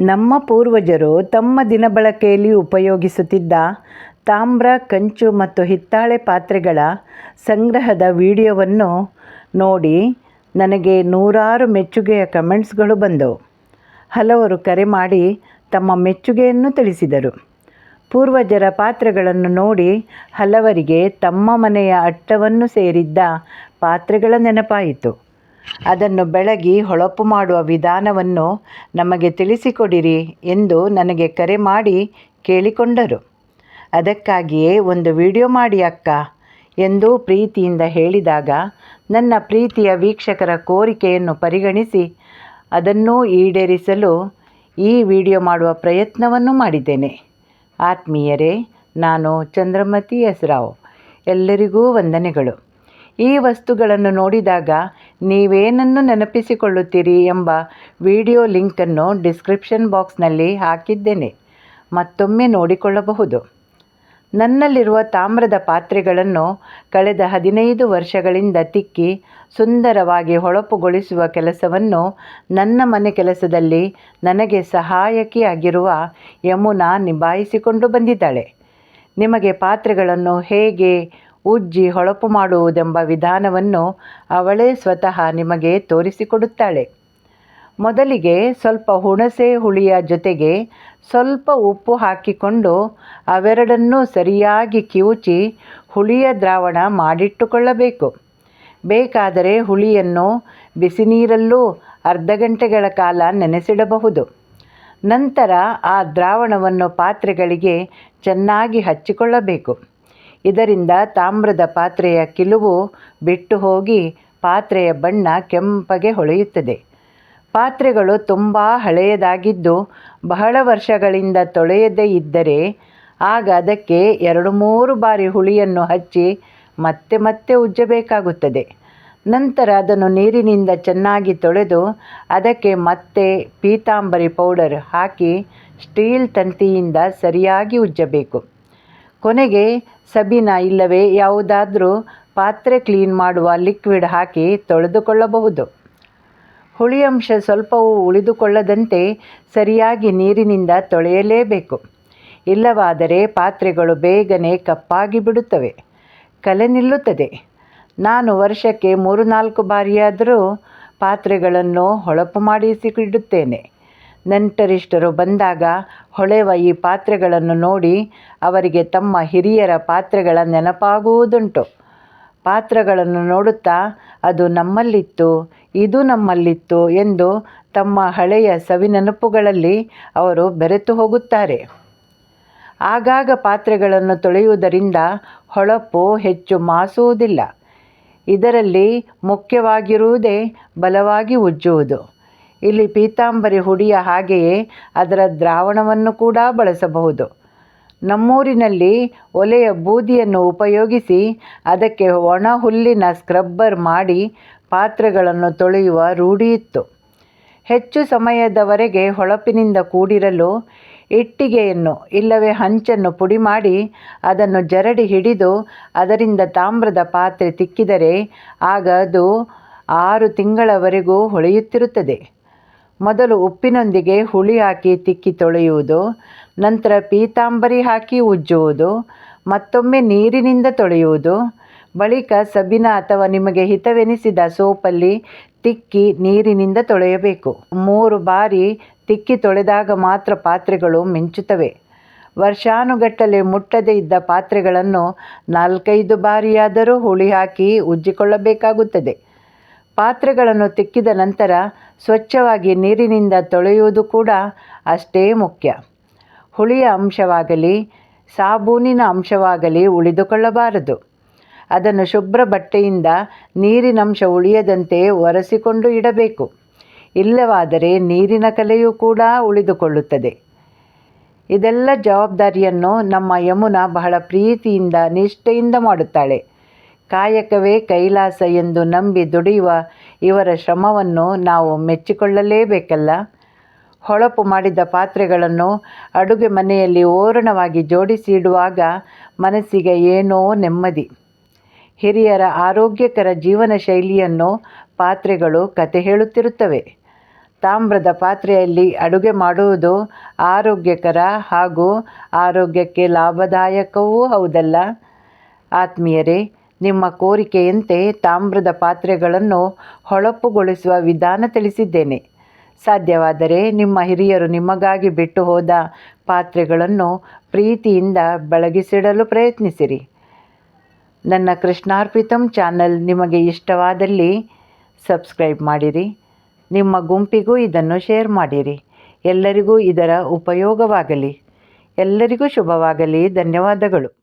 ನಮ್ಮ ಪೂರ್ವಜರು ತಮ್ಮ ದಿನಬಳಕೆಯಲ್ಲಿ ಉಪಯೋಗಿಸುತ್ತಿದ್ದ ತಾಮ್ರ, ಕಂಚು ಮತ್ತು ಹಿತ್ತಾಳೆ ಪಾತ್ರೆಗಳ ಸಂಗ್ರಹದ ವಿಡಿಯೋವನ್ನು ನೋಡಿ ನನಗೆ ನೂರಾರು ಮೆಚ್ಚುಗೆಯ ಕಮೆಂಟ್ಸ್ಗಳು ಬಂದವು. ಹಲವರು ಕರೆ ಮಾಡಿ ತಮ್ಮ ಮೆಚ್ಚುಗೆಯನ್ನು ತಿಳಿಸಿದರು. ಪೂರ್ವಜರ ಪಾತ್ರೆಗಳನ್ನು ನೋಡಿ ಹಲವರಿಗೆ ತಮ್ಮ ಮನೆಯ ಅಟ್ಟವನ್ನು ಸೇರಿದ್ದ ಪಾತ್ರೆಗಳ ನೆನಪಾಯಿತು. ಅದನ್ನು ಬೆಳಗಿ ಹೊಳಪು ಮಾಡುವ ವಿಧಾನವನ್ನು ನಮಗೆ ತಿಳಿಸಿಕೊಡಿರಿ ಎಂದು ನನಗೆ ಕರೆ ಮಾಡಿ ಕೇಳಿಕೊಂಡರು. ಅದಕ್ಕಾಗಿಯೇ ಒಂದು ವಿಡಿಯೋ ಮಾಡಿ ಅಕ್ಕ ಎಂದು ಪ್ರೀತಿಯಿಂದ ಹೇಳಿದಾಗ ನನ್ನ ಪ್ರೀತಿಯ ವೀಕ್ಷಕರ ಕೋರಿಕೆಯನ್ನು ಪರಿಗಣಿಸಿ ಅದನ್ನೂ ಈಡೇರಿಸಲು ಈ ವಿಡಿಯೋ ಮಾಡುವ ಪ್ರಯತ್ನವನ್ನು ಮಾಡಿದ್ದೇನೆ. ಆತ್ಮೀಯರೇ, ನಾನು ಚಂದ್ರಮತಿ ಎಸ್ ರಾವ್ ಎಲ್ಲರಿಗೂ ವಂದನೆಗಳು. ಈ ವಸ್ತುಗಳನ್ನು ನೋಡಿದಾಗ ನೀವೇನನ್ನು ನೆನಪಿಸಿಕೊಳ್ಳುತ್ತೀರಿ ಎಂಬ ವಿಡಿಯೋ ಲಿಂಕನ್ನು ಡಿಸ್ಕ್ರಿಪ್ಷನ್ ಬಾಕ್ಸ್ನಲ್ಲಿ ಹಾಕಿದ್ದೇನೆ. ಮತ್ತೊಮ್ಮೆ ನೋಡಿಕೊಳ್ಳಬಹುದು. ನನ್ನಲ್ಲಿರುವ ತಾಮ್ರದ ಪಾತ್ರೆಗಳನ್ನು ಕಳೆದ ಹದಿನೈದು ವರ್ಷಗಳಿಂದ ತಿಕ್ಕಿ ಸುಂದರವಾಗಿ ಹೊಳಪುಗೊಳಿಸುವ ಕೆಲಸವನ್ನು ನನ್ನ ಮನೆ ಕೆಲಸದಲ್ಲಿ ನನಗೆ ಸಹಾಯಕಿಯಾಗಿರುವ ಯಮುನಾ ನಿಭಾಯಿಸಿಕೊಂಡು ಬಂದಿದ್ದಾಳೆ. ನಿಮಗೆ ಪಾತ್ರೆಗಳನ್ನು ಹೇಗೆ ಉಜ್ಜಿ ಹೊಳಪು ಮಾಡುವುದೆಂಬ ವಿಧಾನವನ್ನು ಅವಳೇ ಸ್ವತಃ ನಿಮಗೆ ತೋರಿಸಿಕೊಡುತ್ತಾಳೆ. ಮೊದಲಿಗೆ ಸ್ವಲ್ಪ ಹುಣಸೆ ಹುಳಿಯ ಜೊತೆಗೆ ಸ್ವಲ್ಪ ಉಪ್ಪು ಹಾಕಿಕೊಂಡು ಅವೆರಡನ್ನೂ ಸರಿಯಾಗಿ ಕಿವುಚಿ ಹುಳಿಯ ದ್ರಾವಣ ಮಾಡಿಟ್ಟುಕೊಳ್ಳಬೇಕು. ಬೇಕಾದರೆ ಹುಳಿಯನ್ನು ಬಿಸಿ ನೀರಲ್ಲೂ ಅರ್ಧ ಗಂಟೆಗಳ ಕಾಲ ನೆನೆಸಿಡಬಹುದು. ನಂತರ ಆ ದ್ರಾವಣವನ್ನು ಪಾತ್ರೆಗಳಿಗೆ ಚೆನ್ನಾಗಿ ಹಚ್ಚಿಕೊಳ್ಳಬೇಕು. ಇದರಿಂದ ತಾಮ್ರದ ಪಾತ್ರೆಯ ಕಿಲುವು ಬಿಟ್ಟು ಹೋಗಿ ಪಾತ್ರೆಯ ಬಣ್ಣ ಕೆಂಪಗೆ ಹೊಳೆಯುತ್ತದೆ. ಪಾತ್ರೆಗಳು ತುಂಬ ಹಳೆಯದಾಗಿದ್ದು ಬಹಳ ವರ್ಷಗಳಿಂದ ತೊಳೆಯದೇ ಇದ್ದರೆ ಆಗ ಅದಕ್ಕೆ ಎರಡು ಮೂರು ಬಾರಿ ಹುಳಿಯನ್ನು ಹಚ್ಚಿ ಮತ್ತೆ ಮತ್ತೆ ಉಜ್ಜಬೇಕಾಗುತ್ತದೆ. ನಂತರ ಅದನ್ನು ನೀರಿನಿಂದ ಚೆನ್ನಾಗಿ ತೊಳೆದು ಅದಕ್ಕೆ ಮತ್ತೆ ಪೀತಾಂಬರಿ ಪೌಡರ್ ಹಾಕಿ ಸ್ಟೀಲ್ ತಂತಿಯಿಂದ ಸರಿಯಾಗಿ ಉಜ್ಜಬೇಕು. ಕೊನೆಗೆ ಸಬೀನ ಇಲ್ಲವೇ ಯಾವುದಾದರೂ ಪಾತ್ರೆ ಕ್ಲೀನ್ ಮಾಡುವ ಲಿಕ್ವಿಡ್ ಹಾಕಿ ತೊಳೆದುಕೊಳ್ಳಬಹುದು. ಹುಳಿಯಂಶ ಸ್ವಲ್ಪವೂ ಉಳಿದುಕೊಳ್ಳದಂತೆ ಸರಿಯಾಗಿ ನೀರಿನಿಂದ ತೊಳೆಯಲೇಬೇಕು. ಇಲ್ಲವಾದರೆ ಪಾತ್ರೆಗಳು ಬೇಗನೆ ಕಪ್ಪಾಗಿ ಬಿಡುತ್ತವೆ ಕಲೆ ನಿಲ್ಲುತ್ತದೆ. ನಾನು ವರ್ಷಕ್ಕೆ ಮೂರು ನಾಲ್ಕು ಬಾರಿಯಾದರೂ ಪಾತ್ರೆಗಳನ್ನು ಹೊಳಪು ಮಾಡಿಸಿಡುತ್ತೇನೆ ನೆಂಟರಿಷ್ಟರು ಬಂದಾಗ ಹೊಳೆವ ಈ ಪಾತ್ರೆಗಳನ್ನು ನೋಡಿ ಅವರಿಗೆ ತಮ್ಮ ಹಿರಿಯರ ಪಾತ್ರೆಗಳ ನೆನಪಾಗುವುದುಂಟು. ಪಾತ್ರೆಗಳನ್ನು ನೋಡುತ್ತಾ, ಅದು ನಮ್ಮಲ್ಲಿತ್ತು, ಇದು ನಮ್ಮಲ್ಲಿತ್ತು ಎಂದು ತಮ್ಮ ಹಳೆಯ ಸವಿನೆನಪುಗಳಲ್ಲಿ ಅವರು ಬೆರೆತು ಹೋಗುತ್ತಾರೆ. ಆಗಾಗ ಪಾತ್ರೆಗಳನ್ನು ತೊಳೆಯುವುದರಿಂದ ಹೊಳಪು ಹೆಚ್ಚು ಮಾಸುವುದಿಲ್ಲ. ಇದರಲ್ಲಿ ಮುಖ್ಯವಾಗಿರುವುದೇ ಬಲವಾಗಿ ಉಜ್ಜುವುದು. ಇಲ್ಲಿ ಪೀತಾಂಬರಿ ಹುಡಿಯ ಹಾಗೆಯೇ ಅದರ ದ್ರಾವಣವನ್ನು ಕೂಡ ಬಳಸಬಹುದು. ನಮ್ಮೂರಿನಲ್ಲಿ ಒಲೆಯ ಬೂದಿಯನ್ನು ಉಪಯೋಗಿಸಿ ಅದಕ್ಕೆ ಒಣ ಹುಲ್ಲಿನ ಸ್ಕ್ರಬ್ಬರ್ ಮಾಡಿ ಪಾತ್ರೆಗಳನ್ನು ತೊಳೆಯುವ ರೂಢಿಯಿತ್ತು ಹೆಚ್ಚು ಸಮಯದವರೆಗೆ ಹೊಳಪಿನಿಂದ ಕೂಡಿರಲು ಇಟ್ಟಿಗೆಯನ್ನು ಇಲ್ಲವೇ ಹಂಚನ್ನು ಪುಡಿ ಮಾಡಿ ಅದನ್ನು ಜರಡಿ ಹಿಡಿದು ಅದರಿಂದ ತಾಮ್ರದ ಪಾತ್ರೆ ತಿಕ್ಕಿದರೆ ಆಗ ಅದು ಆರು ತಿಂಗಳವರೆಗೂ ಹೊಳೆಯುತ್ತಿರುತ್ತದೆ. ಮೊದಲು ಉಪ್ಪಿನೊಂದಿಗೆ ಹುಳಿ ಹಾಕಿ ತಿಕ್ಕಿ ತೊಳೆಯುವುದು, ನಂತರ ಪೀತಾಂಬರಿ ಹಾಕಿ ಉಜ್ಜುವುದು, ಮತ್ತೊಮ್ಮೆ ನೀರಿನಿಂದ ತೊಳೆಯುವುದು. ಬಳಿಕ ಸಬಿನ ಅಥವಾ ನಿಮಗೆ ಹಿತವೆನಿಸಿದ ಸೋಪಲ್ಲಿ ತಿಕ್ಕಿ ನೀರಿನಿಂದ ತೊಳೆಯಬೇಕು. ಮೂರು ಬಾರಿ ತಿಕ್ಕಿ ತೊಳೆದಾಗ ಮಾತ್ರ ಪಾತ್ರೆಗಳು ಮಿಂಚುತ್ತವೆ. ವರ್ಷಾನುಗಟ್ಟಲೆ ಮುಟ್ಟದೇ ಇದ್ದ ಪಾತ್ರೆಗಳನ್ನು ನಾಲ್ಕೈದು ಬಾರಿಯಾದರೂ ಹುಳಿ ಹಾಕಿ ಉಜ್ಜಿಕೊಳ್ಳಬೇಕಾಗುತ್ತದೆ. ಪಾತ್ರೆಗಳನ್ನು ತಿಕ್ಕಿದ ನಂತರ ಸ್ವಚ್ಛವಾಗಿ ನೀರಿನಿಂದ ತೊಳೆಯುವುದು ಕೂಡ ಅಷ್ಟೇ ಮುಖ್ಯ. ಹುಳಿಯ ಅಂಶವಾಗಲಿ, ಸಾಬೂನಿನ ಅಂಶವಾಗಲಿ ಉಳಿದುಕೊಳ್ಳಬಾರದು. ಅದನ್ನು ಶುಭ್ರ ಬಟ್ಟೆಯಿಂದ ನೀರಿನಂಶ ಉಳಿಯದಂತೆ ಒರೆಸಿಕೊಂಡು ಇಡಬೇಕು. ಇಲ್ಲವಾದರೆ ನೀರಿನ ಕಲೆಯೂ ಕೂಡ ಉಳಿದುಕೊಳ್ಳುತ್ತದೆ. ಇದೆಲ್ಲ ಜವಾಬ್ದಾರಿಯನ್ನು ನಮ್ಮ ಯಮುನಾ ಬಹಳ ಪ್ರೀತಿಯಿಂದ, ನಿಷ್ಠೆಯಿಂದ ಮಾಡುತ್ತಾಳೆ. ಕಾಯಕವೇ ಕೈಲಾಸ ಎಂದು ನಂಬಿ ದುಡಿಯುವ ಇವರ ಶ್ರಮವನ್ನು ನಾವು ಮೆಚ್ಚಿಕೊಳ್ಳಲೇಬೇಕಲ್ಲ? ಹೊಳಪು ಮಾಡಿದ ಪಾತ್ರೆಗಳನ್ನು ಅಡುಗೆ ಮನೆಯಲ್ಲಿ ಓರಣವಾಗಿ ಜೋಡಿಸಿ ಇಡುವಾಗ ಮನಸ್ಸಿಗೆ ಏನೋ ನೆಮ್ಮದಿ. ಹಿರಿಯರ ಆರೋಗ್ಯಕರ ಜೀವನ ಶೈಲಿಯನ್ನು ಪಾತ್ರೆಗಳು ಕತೆ ಹೇಳುತ್ತಿರುತ್ತವೆ. ತಾಮ್ರದ ಪಾತ್ರೆಯಲ್ಲಿ ಅಡುಗೆ ಮಾಡುವುದು ಆರೋಗ್ಯಕರ ಹಾಗೂ ಆರೋಗ್ಯಕ್ಕೆ ಲಾಭದಾಯಕವೂ ಹೌದಲ್ಲ? ಆತ್ಮೀಯರೇ ನಿಮ್ಮ ಕೋರಿಕೆಯಂತೆ ತಾಮ್ರದ ಪಾತ್ರೆಗಳನ್ನು ಹೊಳಪುಗೊಳಿಸುವ ವಿಧಾನ ತಿಳಿಸಿದ್ದೇನೆ. ಸಾಧ್ಯವಾದರೆ ನಿಮ್ಮ ಹಿರಿಯರು ನಿಮಗಾಗಿ ಬಿಟ್ಟು ಹೋದ ಪಾತ್ರೆಗಳನ್ನು ಪ್ರೀತಿಯಿಂದ ಬೆಳಗಿಸಿಡಲು ಪ್ರಯತ್ನಿಸಿರಿ. ನನ್ನ ಕೃಷ್ಣಾರ್ಪಿತಂ ಚಾನಲ್ ನಿಮಗೆ ಇಷ್ಟವಾದಲ್ಲಿ ಸಬ್ಸ್ಕ್ರೈಬ್ ಮಾಡಿರಿ. ನಿಮ್ಮ ಗುಂಪಿಗೂ ಇದನ್ನು ಶೇರ್ ಮಾಡಿರಿ. ಎಲ್ಲರಿಗೂ ಇದರ ಉಪಯೋಗವಾಗಲಿ. ಎಲ್ಲರಿಗೂ ಶುಭವಾಗಲಿ. ಧನ್ಯವಾದಗಳು.